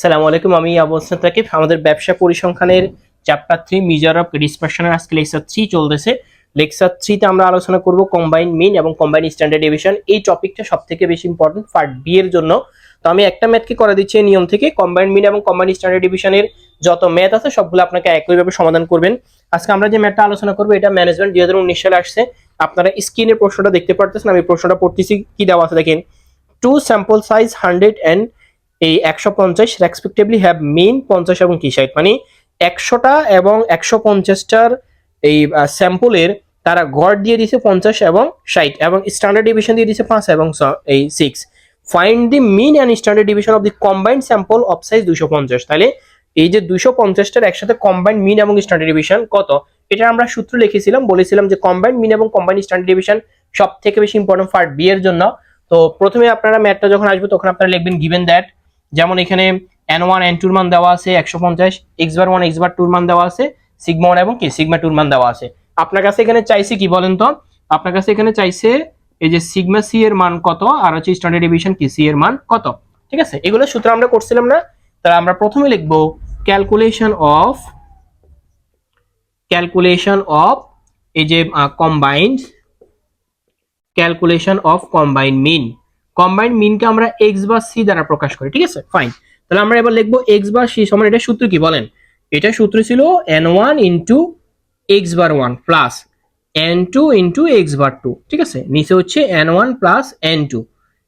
সালামু আলাইকুম, আমি হাসান তাকিব। আমাদের ব্যবসা পরিসংখ্যানের চ্যাপ্টার থ্রি মিজার অফ ডিসপারশনের আজকে লেকচার থ্রি চলতেছে। লেকচার থ্রিতে আমরা আলোচনা করব কম্বাইন মিন এবং কম্বাইন স্ট্যান্ডার্ড ডিভিশন এই টপিকটা সব থেকে বেশি ইম্পর্টেন্ট পার্ট বি এর জন্য। তো আমি একটা ম্যাথকে করে দিচ্ছি এই নিয়ম থেকে। কম্বাইন মিন এবং কম্বাইন স্ট্যান্ডার্ড ডিভিশনের যত ম্যাথ আছে সবগুলো আপনাকে একইভাবে সমাধান করবেন। আজকে আমরা যে ম্যাথটা আলোচনা করব, এটা ম্যানেজমেন্ট দুই হাজার উনিশ সালে আসছে। আপনারা স্ক্রিনের প্রশ্নটা দেখতে পারতেছেন, আমি প্রশ্নটা পড়তেছি, কি দেওয়া আছে দেখেন। Two sample size hundred and এই একশো পঞ্চাশ রেসপেক্টিভলি হ্যাভ মিন পঞ্চাশ এবং কি ষাট মানে একশোটা এবং একশো পঞ্চাশটার এই স্যাম্পলের তারা গড় দিয়ে দিছে পঞ্চাশ এবং ষাট এবং স্ট্যান্ডার্ড ডিভিশন দিয়ে দিছে পাঁচ এবং এই six find the mean and standard division of the combined sample of size দুশো পঞ্চাশ। তাহলে এই যে দুশো পঞ্চাশটার একসাথে কম্বাইন্ড মিন এবং স্ট্যান্ডার্ড ডিভিশন কত? এটা আমরা সূত্র লিখেছিলাম, বলেছিলাম যে কম্বাইন্ড মিন এবং কম্বাইন্ড স্ট্যান্ডার্ড ডিভিশন সব থেকে বেশি ইম্পর্টেন্ট পার্ট বি এর জন্য। তো প্রথমে আপনারা ম্যাটটা যখন আসবে তখন আপনারা লিখবেন গিভেন দ্যাট যেমন এখানে এন ওয়ান এন টুর মান দেওয়া আছে একশো পঞ্চাশ X bar one X bar টুর মান দেওয়া আছে সিগমা ওয়ান এবং কি? সিগমা টুর মান দেওয়া আছে। আপনার কাছে এখানে চাইছে কি বলেন তো? আপনার কাছে এখানে চাইছে এই যে সিগমা সি এর মান কত আর হচ্ছে স্ট্যান্ডার্ড ডিভিশন কি? সি এর মান কত? ঠিক আছে? এগুলো সূত্র আমরা করছিলাম না। তাহলে আমরা প্রথমে লিখব ক্যালকুলেশন অফ ক্যালকুলেশন অফ এই যে combined calculation of combined mean combined মিনকে আমরা এক্স বা সি দ্বারা প্রকাশ করি, ঠিক আছে? ফাইন তাহলে আমরা এবার লিখব এক্স বা সি সমান, এটা সূত্র কি বলেন? এটা সূত্র ছিল N one into X bar one plus N two into X bar two ঠিক আছে? নিচে হচ্ছে N one plus N two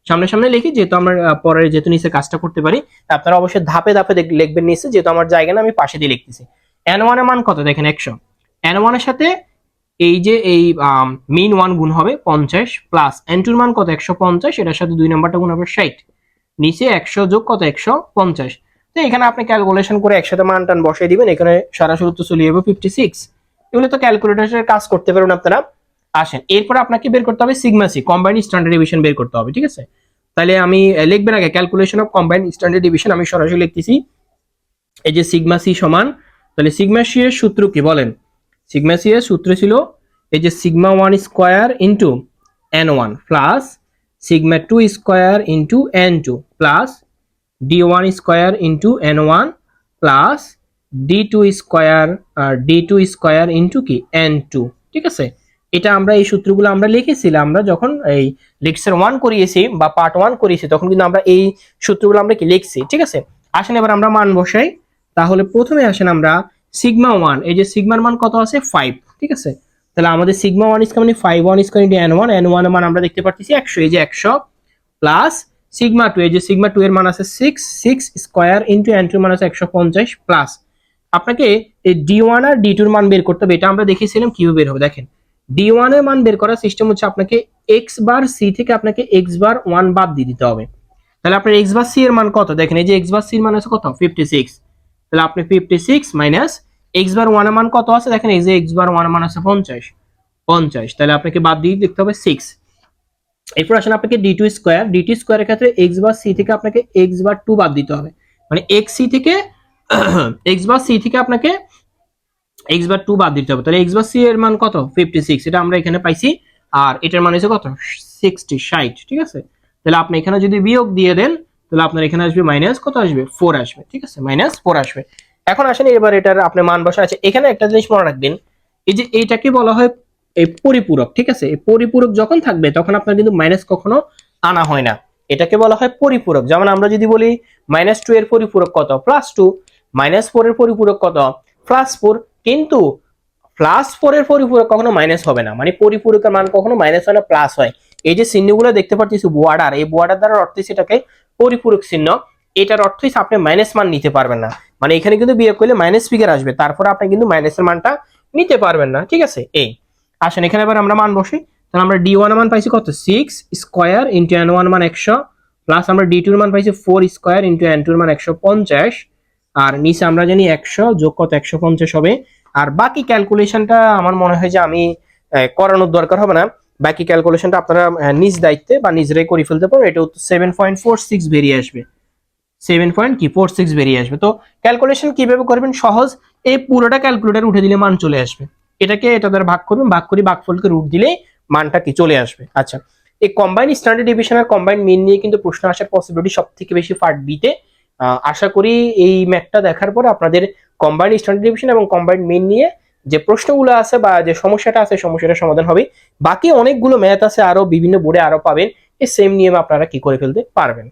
সামনে সামনে লিখি, যেহেতু আমরা পরে যেহেতু নিচে কাজটা করতে পারি আপনারা অবশ্যই ধাপে ধাপে লিখবেন নিচে, যেহেতু আমার জায়গা না, আমি পাশে দিয়ে লিখতেছি। এন ওয়ানের মান কত? দেখেন একশো। এন ওয়ানের সাথে এই যে এই মিন ওয়ান গুণ হবে পঞ্চাশ প্লাস এন টুর মান কত? একশো পঞ্চাশ, এটার সাথে দুই নাম্বারটা গুণ হবে ষাট। নিচে একশো যোগ কত? একশো পঞ্চাশ। তো এখানে আপনি ক্যালকুলেশন করে একসাথে মান টান বসিয়ে দিবেন, এখানে সরাসরি উত্তর চলে যাবে ফিফটি সিক্স এগুলো তো ক্যালকুলেটারের কাজ করতে পারবেন আপনারা। আসেন, এরপর আপনাকে বের করতে হবে sigma C combined standard division বের করতে হবে, ঠিক আছে? তাহলে আমি লিখবেন আগে calculation of combined standard division আমি সরাসরি লিখতেছি। এই যে সিগমা সি সমান, তাহলে সিগমা সি এর সূত্র কি বলেন? সিগমা সি এর সূত্র ছিল এই যে sigma one square into N one plus sigma two square into N two plus D one square into N one plus D two square D two square into কি? N two. ঠিক আছে? এটা আমরা এই সূত্রগুলো আমরা লিখেছিলাম, আমরা যখন এই লেকচার ওয়ান করিয়েছি বা পার্ট ওয়ান করিয়েছি, তখন কিন্তু আমরা এই সূত্রগুলো আমরা কি লিখছি? ঠিক আছে? আসেন এবার আমরা মান বসাই। তাহলে প্রথমে আসেন আমরা সিগমা ওয়ান এই যে সিগমার মান কত আছে? ফাইভ ঠিক আছে? তাহলে আমাদের সিগমা ওয়ান ইসকা মানে five one ইসকা into N one N one মান আমরা দেখতে পাচ্ছি একশো, এই যে একশো প্লাস সিগমা টু এই যে সিগমা টু এর মান আছে six six square into N two মান আছে একশো পঞ্চাশ প্লাস আপনাকে এই ডি ওয়ান আর ডি টুর মান বের করতে হবে, এটা আমরা দেখেছিলাম কীভাবে বের হবে, দেখেন। ডি ওয়ানের মান বের করার সিস্টেম হচ্ছে আপনাকে এক্স বার সি থেকে আপনাকে এক্স বার ওয়ান বাদ দিয়ে দিতে হবে। তাহলে আপনার এক্স বার সি এর মান কত? দেখেন, এই যে এক্স বার সি এর মান আছে কত? ফিফটি সিক্স তাহলে আপনি fifty six minus X bar one মান কত আছে? দেখেন এই যে এক্স বার ওয়ান মান আছে পঞ্চাশ। পঞ্চাশ। তাহলে আপনাকে বাদ দিয়ে দেখতে হবে সিক্স এরপর আসেন আপনাকে D two square D two স্কোয়ারের ক্ষেত্রে এক্স বার সি থেকে আপনাকে এক্স বার টু বাদ দিতে হবে। মানে এক্স সি থেকে এক্স বার সি থেকে আপনাকে এক্স বার টু বাদ দিতে হবে। তাহলে এক্স বার সি এর মান কত? ফিফটি সিক্স এটা আমরা এখানে পাইছি। আর এটার মান হচ্ছে কত? সিক্সটি ষাট। ঠিক আছে? তাহলে আপনি এখানে যদি বিয়োগ দিয়ে দেন তাহলে আপনার এখানে আসবে মাইনাস কত আসবে? ফোর আসবে, ঠিক আছে? মাইনাস ফোর আসবে। এখন আসেন এবার এটার আপনার মান বসা আছে। এখানে একটা জিনিস মনে রাখবেন, এই যে এইটাকে বলা হয় এই পরিপূরক, ঠিক আছে? এই পরিপূরক যখন থাকবে, তখন আপনার কিন্তু মাইনাস কখনো আনা হয় না। এটাকে বলা হয় পরিপূরক। যেমন আমরা যদি বলি মাইনাস টু এর পরিপূরক কত? প্লাস টু মাইনাস ফোর এর পরিপূরক কত? প্লাস ফোর কিন্তু প্লাস ফোর এর পরিপূরক কখনো মাইনাস হবে না। মানে পরিপূরকের মান কখনো মাইনাস হয় না প্লাস হয়। এই যে চিহ্নগুলো দেখতে পাচ্ছি বর্ডার এই বর্ডার দ্বারা অর্থ সেটাকে পরিপূরক চিহ্ন, এটার অর্থ হচ্ছে আপনি মাইনাস মান নিতে পারবেন না। মানে এখানে কিন্তু বিয়োগ করলে মাইনাস ফিগার আসবে, তারপরে আপনি কিন্তু মাইনাসের মানটা নিতে পারবেন না, ঠিক আছে? এই আসেন এখানে এবার আমরা মান বসি। তাহলে আমরা ডি ওয়ান মান পাইছি কত? Six square into N one মান একশো প্লাস আমরা ডি টুর মান পাইছি ফোর স্কোয়ার ইন্টু এন টুর মান একশো পঞ্চাশ, আর নিচে আমরা জানি একশো যোগ কত? একশো পঞ্চাশ হবে। আর বাকি ক্যালকুলেশনটা আমার মনে হয় যে আমি করানোর দরকার হবে না। বাকি ক্যালকুলেশনটা আপনারা নিজ দায়িত্বে বা নিজেরাই করে ফেলতে পারেন। এটা উত্তর সেভেন পয়েন্ট ফোর সিক্স বেরিয়ে আসবে। সেভেন পয়েন্ট কি ফোর সিক্স বেরিয়ে আসবে। তো ক্যালকুলেশন কীভাবে করবেন? সহজ, এই পুরোটা ক্যালকুলেটার উঠে দিলে মান চলে আসবে। এটাকে এটা দ্বারা ভাগ করবেন, ভাগ করে ভাগফলকে রুট দিলেই মানটা কি চলে আসবে। আচ্ছা এই কম্বাইন স্ট্যান্ডার্ড ডিভিশন আর কম্বাইন মিন নিয়ে কিন্তু প্রশ্ন আসার পসিবিলিটি সব থেকে বেশি পার্ট বিতে আশা করি এই ম্যাথটা দেখার পর আপনাদের কম্বাইন স্ট্যান্ডার্ড ডিভিশন এবং কম্বাইন্ড মিন নিয়ে যে প্রশ্নগুলো আছে বা যে সমস্যাটা আছে সমস্যাটা সমাধান হবে। বাকি অনেকগুলো ম্যাথ আছে, আরও বিভিন্ন বোর্ডে আরও পাবেন। এই সেম নিয়মে আপনারা কি করে ফেলতে পারবেন?